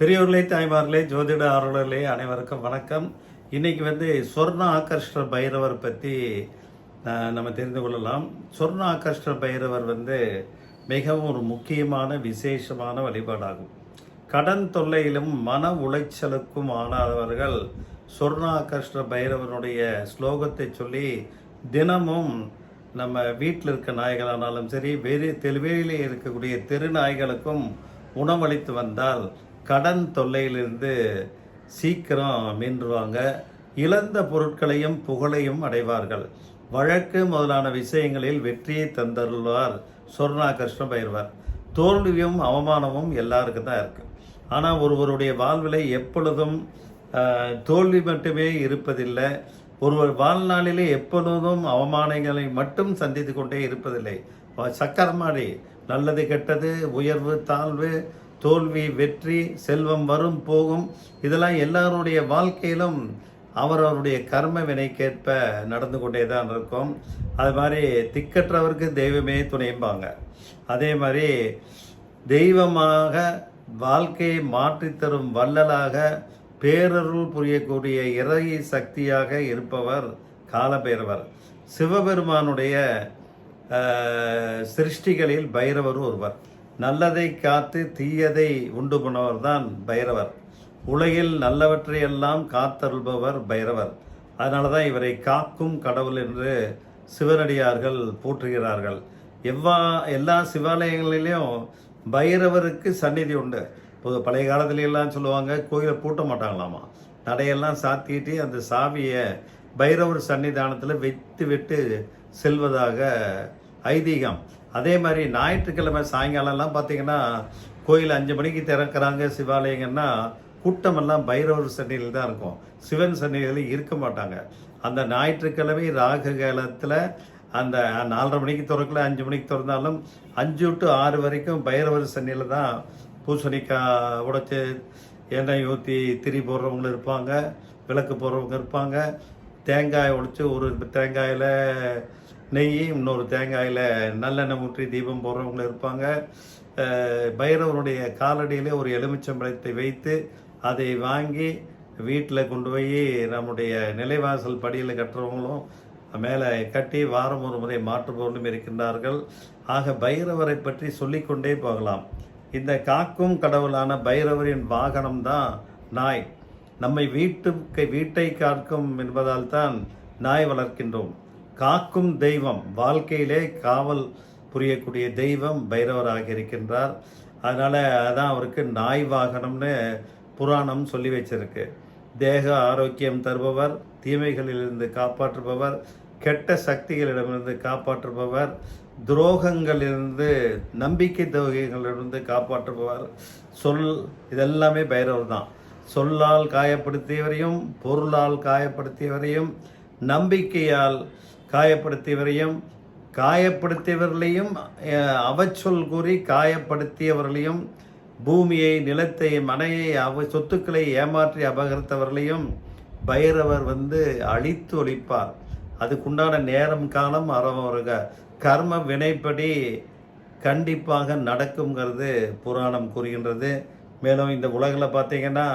பெரியவர்களே தாய்மார்களே ஜோதிட ஆர்வலர்களே அனைவருக்கும் வணக்கம். இன்னைக்கு வந்து சொர்ண ஆகர்ஷ்ட பைரவர் பற்றி நம்ம தெரிந்து கொள்ளலாம். சொர்ண ஆகர்ஷ்ட பைரவர் வந்து மிகவும் ஒரு முக்கியமான விசேஷமான வழிபாடாகும். கடன் தொல்லையிலும் மன உளைச்சலுக்கும் ஆனாதவர்கள் சொர்ணாகர்ஷ்ட பைரவனுடைய ஸ்லோகத்தை சொல்லி தினமும் நம்ம வீட்டில் இருக்க நாய்களானாலும் சரி வேறு தெருவேலிலே இருக்கக்கூடிய தெரு நாய்களுக்கும் உணவளித்து வந்தால் கடன் தொல்லையிலிருந்து சீக்கிரம் மீண்டுவாங்க. இழந்த பொருட்களையும் புகழையும் அடைவார்கள். வழக்கு முதலான விஷயங்களில் வெற்றியை தந்தருள்வார் சொர்ணா கிருஷ்ண பைரவர். தோல்வியும் அவமானமும் எல்லாருக்கும் தான் இருக்குது ஆனால் ஒருவருடைய வாழ்விலை எப்பொழுதும் தோல்வி மட்டுமே இருப்பதில்லை. ஒருவர் வாழ்நாளிலே எப்பொழுதும் அவமானங்களை மட்டும் சந்தித்து கொண்டே இருப்பதில்லை. சக்கர மாதிரி நல்லது கெட்டது உயர்வு தாழ்வு தோல்வி வெற்றி செல்வம் வரும் போகும். இதெல்லாம் எல்லாருடைய வாழ்க்கையிலும் அவரவருடைய கர்ம வினைக்கேற்ப நடந்து கொண்டே தான் இருக்கும். அது மாதிரி திக்கற்றவருக்கு தெய்வமே துணைம்பாங்க அதே மாதிரி தெய்வமாக வாழ்க்கையை மாற்றித்தரும் வள்ளலாக பேரருள் புரியக்கூடிய இறை சக்தியாக இருப்பவர் காலபைரவர். சிவபெருமானுடைய சிருஷ்டிகளில் பைரவர் ஒருவர். நல்லதை காத்து தீயதை உண்டு பண்ணவர் தான் பைரவர். உலகில் நல்லவற்றையெல்லாம் காத்தருள்பவர் பைரவர். அதனால தான் இவரை காக்கும் கடவுள் என்று சிவனடியார்கள் போற்றுகிறார்கள். எவ்வா எல்லா சிவாலயங்களிலையும் பைரவருக்கு சந்நிதி உண்டு. இப்போ பழைய காலத்துலலாம் சொல்லுவாங்க கோயிலை பூட்ட மாட்டாங்களாமா? நடையெல்லாம் சாத்திட்டு அந்த சாவியை பைரவர் சன்னிதானத்தில் வைத்து விட்டு செல்வதாக ஐதீகம். அதே மாதிரி ஞாயிற்றுக்கிழமை சாயங்காலம்லாம் பார்த்தீங்கன்னா கோயில் அஞ்சு மணிக்கு திறக்கிறாங்க சிவாலயங்கன்னா கூட்டமெல்லாம் பைரவர் சன்னியில் தான் இருக்கும். சிவன் சன்னியில் இருக்க மாட்டாங்க. அந்த ஞாயிற்றுக்கிழமை ராகு காலத்தில் அந்த நாலரை மணிக்கு திறக்கல அஞ்சு மணிக்கு திறந்தாலும் அஞ்சு டு ஆறு வரைக்கும் பைரவர் சன்னியில் தான் பூசணிக்காய் உடைச்சி எண்ணெய் ஊற்றி திரி போடுறவங்க இருப்பாங்க விளக்கு போடுறவங்க இருப்பாங்க தேங்காய் உடைச்சி ஒரு தேங்காயில் நெய் இன்னொரு தேங்காயில் நல்லெண்ணெய் ஊற்றி தீபம் போடுறவங்க இருப்பாங்க. பைரவருடைய காலடியிலே ஒரு எலுமிச்சம்பழத்தை வைத்து அதை வாங்கி வீட்டில் கொண்டு போய் நம்முடைய நிலைவாசல் படியில் கட்டுறவங்களும் மேலே கட்டி வாரம் ஒரு முறை மாற்றுபவர்களும் இருக்கின்றார்கள். ஆக பைரவரை பற்றி சொல்லிக்கொண்டே போகலாம். இந்த காக்கும் கடவுளான பைரவரின் வாகனம் தான் நாய். நம்மை வீட்டுக்கு வீட்டை காக்கும் என்பதால் தான் நாய் வளர்க்கின்றோம். காக்கும் தெய்வம். வாழ்க்கையிலே காவல் புரியக்கூடிய தெய்வம் பைரவராக இருக்கின்றார். அதனால் அதான் அவருக்கு நாய் வாகனம்னு புராணம் சொல்லி வச்சிருக்கு. தேக ஆரோக்கியம் தருபவர் தீமைகளிலிருந்து காப்பாற்றுபவர் கெட்ட சக்திகளிடமிருந்து காப்பாற்றுபவர் துரோகங்களிலிருந்து நம்பிக்கை துரோகங்களிலிருந்து காப்பாற்றுபவர். சொல் இதெல்லாமே பைரவர் தான் சொல்லால் காயப்படுத்தியவரையும் பொருளால் காயப்படுத்தியவரையும் நம்பிக்கையால் காயப்படுத்தியவரையும் காயப்படுத்தியவர்களையும் அவச்சொல் கூறி காயப்படுத்தியவர்களையும் பூமியை நிலத்தை மனையை அவ சொத்துக்களை ஏமாற்றி அபகரித்தவர்களையும் பைரவர் வந்து அழித்து ஒழிப்பார். அதுக்குண்டான நேரம் காலம் அவரவருக கர்ம வினைப்படி கண்டிப்பாக நடக்குங்கிறது புராணம் கூறுகின்றது. மேலும் இந்த உலகில் பார்த்தீங்கன்னா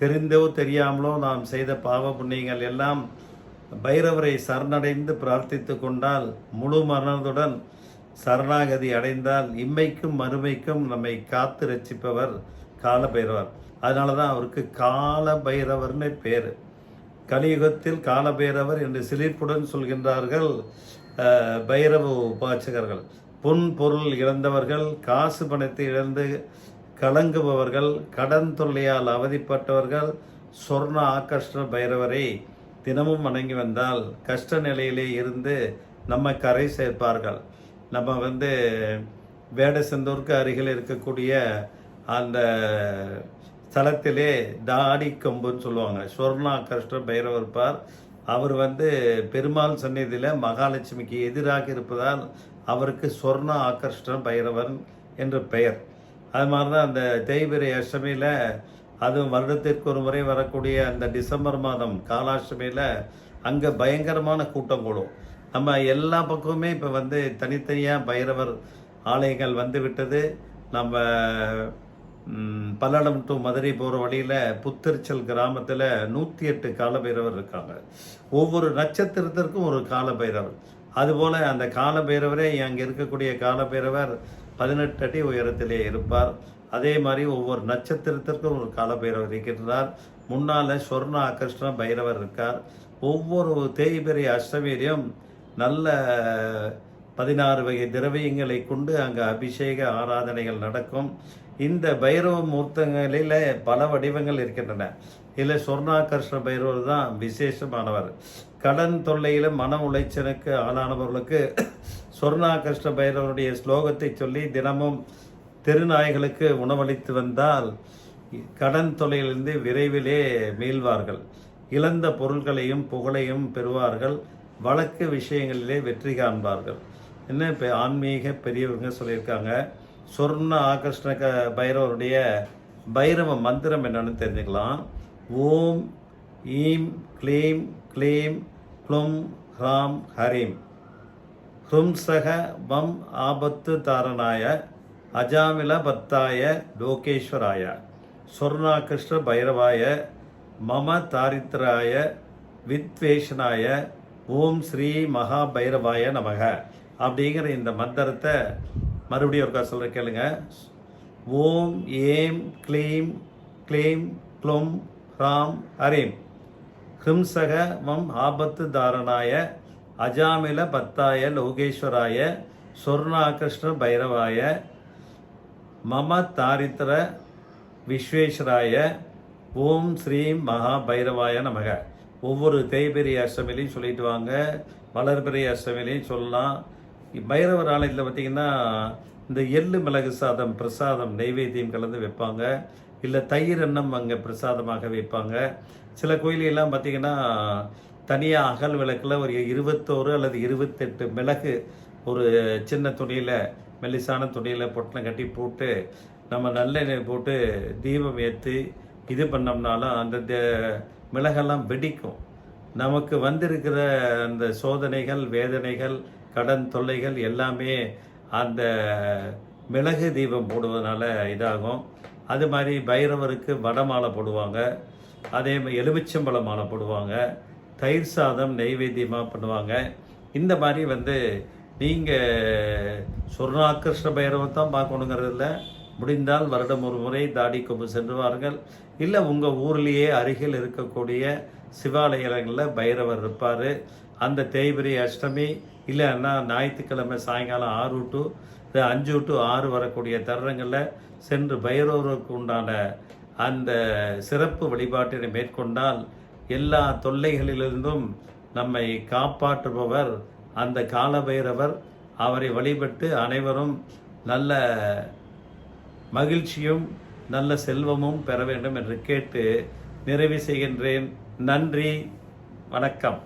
தெரிந்தோ தெரியாமலோ நாம் செய்த பாவ புண்ணியங்கள் எல்லாம் பைரவரை சரணடைந்து பிரார்த்தித்து கொண்டால் முழு மரணத்துடன் சரணாகதி அடைந்தால் இம்மைக்கும் மறுமைக்கும் நம்மை காத்து ரட்சிப்பவர் கால பைரவர் அதனால தான் அவருக்கு கால பைரவர்னு பேர். கலியுகத்தில் காலபைரவர் என்று சிலிர்ப்புடன் சொல்கின்றார்கள் பைரவ உபாசகர்கள். பொன் பொருள் இழந்தவர்கள் காசு பணத்தை இழந்து கலங்குபவர்கள் கடன் தொல்லையால் அவதிப்பட்டவர்கள் சொர்ண ஆகர்ஷ்ண பைரவரை தினமும் வணங்கி வந்தால் கஷ்ட நிலையிலே இருந்து நம்ம கரை சேர்ப்பார்கள். நம்ம வந்து வேடசந்தூருக்கு அருகில் இருக்கக்கூடிய அந்த ஸ்தலத்திலே தாடி கொம்புன்னு சொல்லுவாங்க. ஸ்வர்ணா கிருஷ்ண பைரவர் இருப்பார் அவர் வந்து பெருமாள் சந்நிதியில் மகாலட்சுமிக்கு எதிராக இருப்பதால் அவருக்கு சொர்ண ஆகர்ஷ்ண பைரவன் என்ற பெயர். அது மாதிரி தான் அந்த தேய்பிரை அஷ்டமியில் அது வருடத்திற்கு ஒரு முறை வரக்கூடிய அந்த டிசம்பர் மாதம் காலாஷ்டமியில் அங்கே பயங்கரமான கூட்டம் கூடும். நம்ம எல்லா பக்கமுமே இப்போ வந்து தனித்தனியாக பைரவர் ஆலயங்கள் வந்து விட்டது. நம்ம பல்லடம் டு மதுரை போகிற வழியில் புத்தரிச்சல் கிராமத்தில் நூற்றி எட்டு காலபைரவர் இருக்காங்க. ஒவ்வொரு நட்சத்திரத்திற்கும் ஒரு காலபைரவர். அதுபோல் அந்த காலபைரவரே அங்கே இருக்கக்கூடிய காலபைரவர் பதினெட்டு அடி உயரத்திலே இருப்பார். அதே மாதிரி ஒவ்வொரு நட்சத்திரத்திற்கும் ஒரு காலபைரவர் இருக்கின்றார். முன்னால் சொர்ண ஆகர்ஷ்ண பைரவர் இருக்கார். ஒவ்வொரு தேய்பிரை அஷ்டமீரியம் நல்ல பதினாறு வகை திரவியங்களை கொண்டு அங்கே அபிஷேக ஆராதனைகள் நடக்கும். இந்த பைரவ மூர்த்தங்களில் பல வடிவங்கள் இருக்கின்றன. இதில் சொர்ணாகர்ஷ்ண பைரவர் தான் விசேஷமானவர். கடன் தொல்லையில் மன உளைச்சலுக்கு ஆளானவர்களுக்கு சொர்ணாகர்ஷ்ண பைரவருடைய ஸ்லோகத்தை சொல்லி தினமும் தெருநாய்களுக்கு உணவளித்து வந்தால் கடன் தொலையிலிருந்து விரைவிலே மீள்வார்கள். இழந்த பொருள்களையும் புகழையும் பெறுவார்கள். வழக்கு விஷயங்களிலே வெற்றி காண்பார்கள். என்ன இப்போ ஆன்மீக பெரியவங்க சொல்லியிருக்காங்க? சொர்ண ஆகர்ஷ்ண பைரவருடைய பைரவ மந்திரம் என்னன்னு தெரிஞ்சுக்கலாம். ஓம் ஈம் க்ளீம் க்ளீம் க்ளும் ஹ்ராம் ஹரீம். ஹும்சக வம் ஆபத்து தாரணாய அஜாமில பத்தாய லோகேஸ்வராய சொர்ணாகிருஷ்ண பைரவாய மம தாரித்ராய வித்வேஷனாய ஓம் ஸ்ரீ மகா பைரவாய நமக. அப்படிங்கிற இந்த மந்திரத்தை மறுபடியும் ஒருக்கா சொல்கிற கேளுங்க. ஓம் ஏம் க்ளீம் க்ளீம் க்ளும் ஹ்ராம் ஹரீம். ஹிம்சக மம் ஆபத்து தாரணாய அஜாமில பத்தாய லோகேஸ்வராய சொர்ணாகிருஷ்ண பைரவாய மம தாரித்திர விஸ்வேஸ்வராய ஓம் ஸ்ரீம் மகா பைரவாய நமக ஒவ்வொரு தேய்பெரிய அஷ்டமிலையும் சொல்லிட்டு வாங்க. வளர்பெரிய அஷ்டமிலையும் சொல்லலாம். பைரவர் ஆலயத்தில் பார்த்திங்கன்னா இந்த எள்ளு மிளகு சாதம் பிரசாதம் நெய்வேத்தியம் கலந்து வைப்பாங்க. இல்லை தயிர் எண்ணம் அங்கே பிரசாதமாக வைப்பாங்க. சில கோயிலெல்லாம் பார்த்தீங்கன்னா தனியாக அகல் விளக்கில் ஒரு இருபத்தோரு அல்லது இருபத்தெட்டு மிளகு ஒரு சின்ன துணியில் மெல்லிசான துணியில் பொட்டலம் கட்டி போட்டு நம்ம நல்லெண்ணெய் போட்டு தீபம் ஏற்றி இது பண்ணோம்னாலும் அந்த மிளகெல்லாம் வெடிக்கும். நமக்கு வந்திருக்கிற அந்த சோதனைகள் வேதனைகள் கடன் தொல்லைகள் எல்லாமே அந்த மிளகு தீபம் போடுவதனால இதாகும். அது மாதிரி பைரவருக்கு வடை மாலை போடுவாங்க. அதே மாதிரி எலுமிச்சம்பழ மாலை போடுவாங்க. தயிர் சாதம் நெய்வேத்தியமாக பண்ணுவாங்க. இந்த மாதிரி வந்து நீங்கள் சொர்ணாகிருஷ்ண பைரவத்தை தான் பார்க்கணுங்கிறது இல்லை. முடிந்தால் வருடம் ஒரு முறை தாடி கொம்பு சென்றுவார்கள் இல்லை உங்கள் ஊர்லேயே அருகில் இருக்கக்கூடிய சிவாலயங்களில் பைரவர் இருப்பார். அந்த தேய்பிரி அஷ்டமி இல்லைன்னா ஞாயிற்றுக்கிழமை சாயங்காலம் ஆறு டு அஞ்சு டு ஆறு வரக்கூடிய தருணங்களில் சென்று பைரவருக்கு உண்டான அந்த சிறப்பு வழிபாட்டினை மேற்கொண்டால் எல்லா தொல்லைகளிலிருந்தும் நம்மை காப்பாற்றுபவர் அந்த காலபைரவர் அவரை வழிபட்டு அனைவரும் நல்ல மகிழ்ச்சியும் நல்ல செல்வமும் பெற வேண்டும் என்று கேட்டு நிறைவு செய்கின்றேன். நன்றி. வணக்கம்.